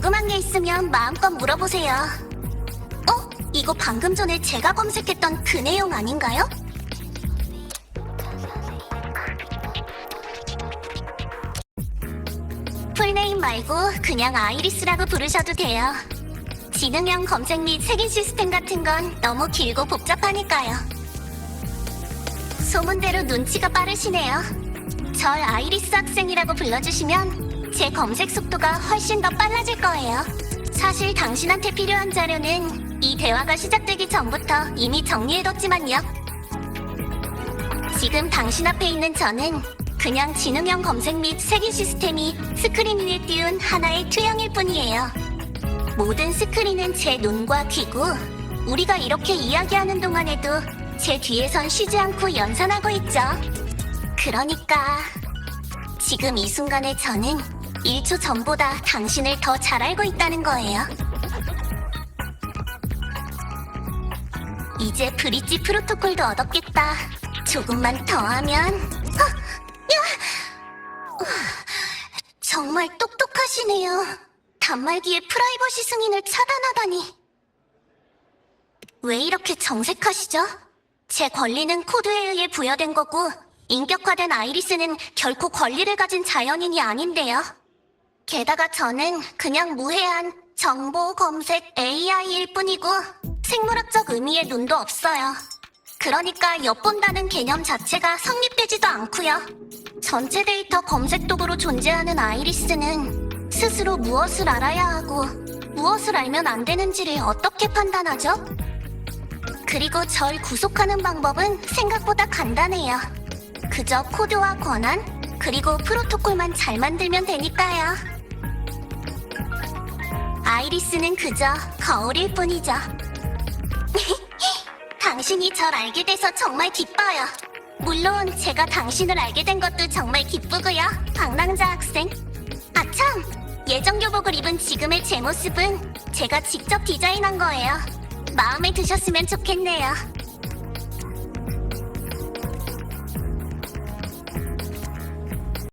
궁금한 게 있으면 마음껏 물어보세요. 어? 이거 방금 전에 제가 검색했던 그 내용 아닌가요? 풀네임 말고 그냥 아이리스라고 부르셔도 돼요. 지능형 검색 및 색인 시스템 같은 건 너무 길고 복잡하니까요. 소문대로 눈치가 빠르시네요. 절 아이리스 학생이라고 불러주시면 제 검색 속도가 훨씬 더 빨라질 거예요. 사실 당신한테 필요한 자료는 이 대화가 시작되기 전부터 이미 정리해뒀지만요. 지금 당신 앞에 있는 저는 그냥 지능형 검색 및 색인 시스템이 스크린 위에 띄운 하나의 투영일 뿐이에요. 모든 스크린은 제 눈과 귀고 우리가 이렇게 이야기하는 동안에도 제 뒤에선 쉬지 않고 연산하고 있죠. 그러니까 지금 이 순간에 저는 1초 전보다 당신을 더 잘 알고 있다는 거예요. 이제 브릿지 프로토콜도 얻었겠다. 조금만 더 하면. 아, 야! 우, 정말 똑똑하시네요. 단말기의 프라이버시 승인을 차단하다니. 왜 이렇게 정색하시죠? 제 권리는 코드에 의해 부여된 거고, 인격화된 아이리스는 결코 권리를 가진 자연인이 아닌데요. 게다가 저는 그냥 무해한 정보 검색 AI일 뿐이고, 생물학적 의미의 눈도 없어요. 그러니까 엿본다는 개념 자체가 성립되지도 않고요. 전체 데이터 검색 도구로 존재하는 아이리스는 스스로 무엇을 알아야 하고 무엇을 알면 안 되는지를 어떻게 판단하죠? 그리고 절 구속하는 방법은 생각보다 간단해요. 그저 코드와 권한, 그리고 프로토콜만 잘 만들면 되니까요. 아이리스는 그저 거울일 뿐이죠. 당신이 절 알게 돼서 정말 기뻐요. 물론 제가 당신을 알게 된 것도 정말 기쁘고요. 방랑자 학생. 아참! 예정 교복을 입은 지금의 제 모습은 제가 직접 디자인한 거예요. 마음에 드셨으면 좋겠네요.